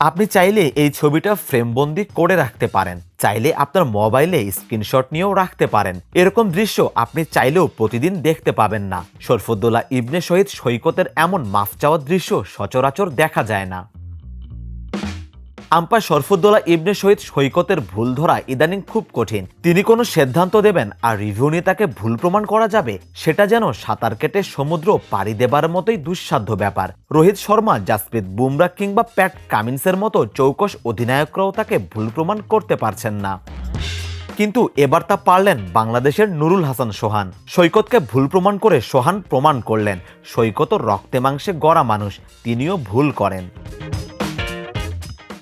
আপনি চাইলে এই ছবিটা ফ্রেমবন্দি করে রাখতে পারেন। চাইলে আপনার মোবাইলে স্ক্রিনশট নিয়েও রাখতে পারেন। এরকম দৃশ্য আপনি চাইলেও প্রতিদিন দেখতে পাবেন না। শরফুদ্দোল্লা ইবনে শহীদ সৈকতের এমন মাফ চাওয়ার দৃশ্য সচরাচর দেখা যায় না। আম্পায়ার শরফুদ্দোল্লা ইবনে শহীদ সৈকতের ভুল ধরা ইদানিং খুব কঠিন। তিনি কোনো সিদ্ধান্ত দেবেন আর রিভিউ নিয়ে তাকে ভুল প্রমাণ করা যাবে, সেটা যেন সাঁতার কেটে সমুদ্র পাড়ি দেবার মতোই দুঃসাধ্য ব্যাপার। রোহিত শর্মা, জাসপ্রীত বুমরা কিংবা প্যাট কামিন্সের মতো চৌকস অধিনায়করাও তাকে ভুল প্রমাণ করতে পারছেন না। কিন্তু এবার তা পারলেন বাংলাদেশের নুরুল হাসান সোহান। সৈকতকে ভুল প্রমাণ করে সোহান প্রমাণ করলেন। সৈকত রক্তে মাংসে গড়া মানুষ, তিনিও ভুল করেন।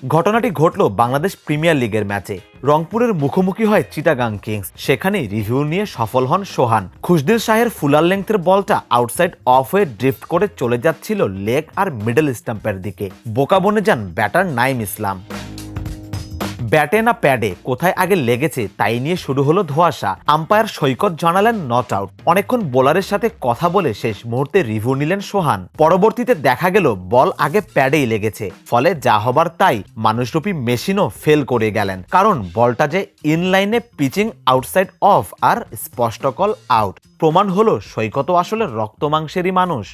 ঘটনাটি ঘটল বাংলাদেশ প্রিমিয়ার লিগের ম্যাচে। রংপুরের মুখোমুখি হয় চিটাগাং কিংস। সেখানে রিভিউ নিয়ে সফল হন সোহান। খুশদিল শাহের ফুলার লেংথের বলটা আউটসাইড অফ হয়ে ড্রিফট করে চলে যাচ্ছিল লেগ আর মিডল স্টাম্পের দিকে। বোকা বনে যান ব্যাটার নাইম ইসলাম। ব্যাটে না প্যাডে? কোথায় আগে লেগেছে? তাই নিয়ে শুরু হলো ধোয়াশা। আম্পায়ার সৈকত জানালেন, নট আউট। অনেকক্ষণ বোলারের সাথে কথা বলে শেষ মুহূর্তে রিভিউ নিলেন সোহান। পরবর্তীতে দেখা গেল, বল আগে প্যাডেই লেগেছে। ফলে যা হবার তাই মানুষরূপী মেশিনও ফেল করে গেলেন। কারণ বলটা যে ইনলাইনে পিচিং আউটসাইড অফ আর স্পষ্ট কল আউট। প্রমাণ হলো সৈকত আসলে রক্ত মাংসেরই মানুষ।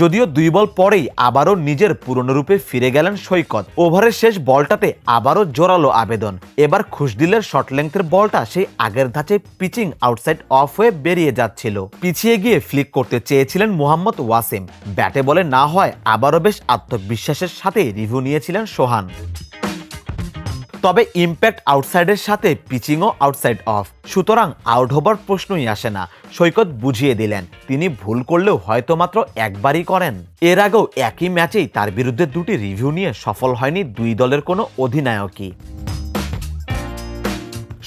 যদিও দুই বল পরেই আবারও নিজের পুরনো রূপে ফিরে গেলেন সৈকত। ওভারের শেষ বলটাতে আবারও জোরালো আবেদন। এবার খুশদিলের শর্ট লেংথের বলটা সেই আগের ধাঁচে পিচিং আউটসাইড অফ হয়ে বেরিয়ে যাচ্ছিল। পিছিয়ে গিয়ে ফ্লিক করতে চেয়েছিলেন মোহাম্মদ ওয়াসিম। ব্যাটে বলে না হয় আবারও বেশ আত্মবিশ্বাসের সাথে রিভিউ নিয়েছিলেন সোহান। তবে ইম্প্যাক্ট আউটসাইডের সাথে পিচিংও আউটসাইড অফ সুতরাং আউট হবার প্রশ্নই আসে না। সৈকত বুঝিয়ে দিলেন, তিনি ভুল করলেও হয়তো মাত্র একবারই করেন। এর আগেও একই ম্যাচেই তার বিরুদ্ধে দুটি রিভিউ নিয়ে সফল হয়নি দুই দলের কোনো অধিনায়কই।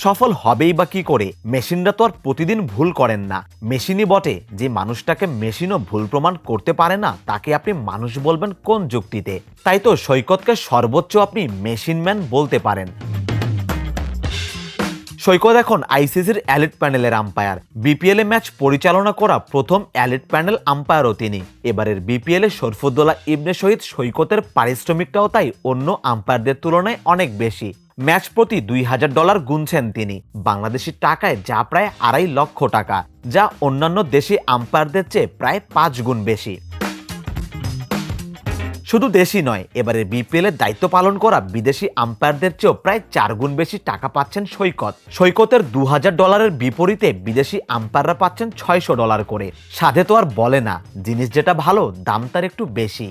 সফল হবেই বা কি করে, মেশিনরা তো আর প্রতিদিন ভুল করেন না। মেশিনই বটে, যে মানুষটাকে মেশিনও ভুল প্রমাণ করতে পারে না, তাকে আপনি মানুষ বলবেন কোন যুক্তিতে। তাই তো সৈকতকে সর্বোচ্চ আপনি মেশিন ম্যান বলতে পারেন। সৈকত এখন আইসিসির অ্যালিট প্যানেলের আম্পায়ার। বিপিএলে ম্যাচ পরিচালনা করা প্রথম অ্যালিট প্যানেল আম্পায়ারও তিনি। এবারের বিপিএলে এ ইবনে শহীদ সৈকতের পারিশ্রমিকটাও তাই অন্য আম্পায়ারদের তুলনায় অনেক বেশি। ম্যাচ প্রতি দুই হাজার ডলার গুনছেন তিনি। বাংলাদেশি টাকায় যা প্রায় আড়াই লক্ষ টাকা, যা অন্যান্য দেশি আম্পায়ারদের চেয়ে প্রায় পাঁচ গুণ বেশি। শুধু দেশি নয় এবারে বিপিএল এর দায়িত্ব পালন করা বিদেশি আম্পায়ারদের চেয়েও প্রায় চার গুণ বেশি টাকা পাচ্ছেন সৈকত। সৈকতের দু হাজার ডলারের বিপরীতে বিদেশি আম্পায়াররা পাচ্ছেন ছয়শো ডলার করে। সাধে তো আর বলে না, জিনিস যেটা ভালো, দাম তার একটু বেশি।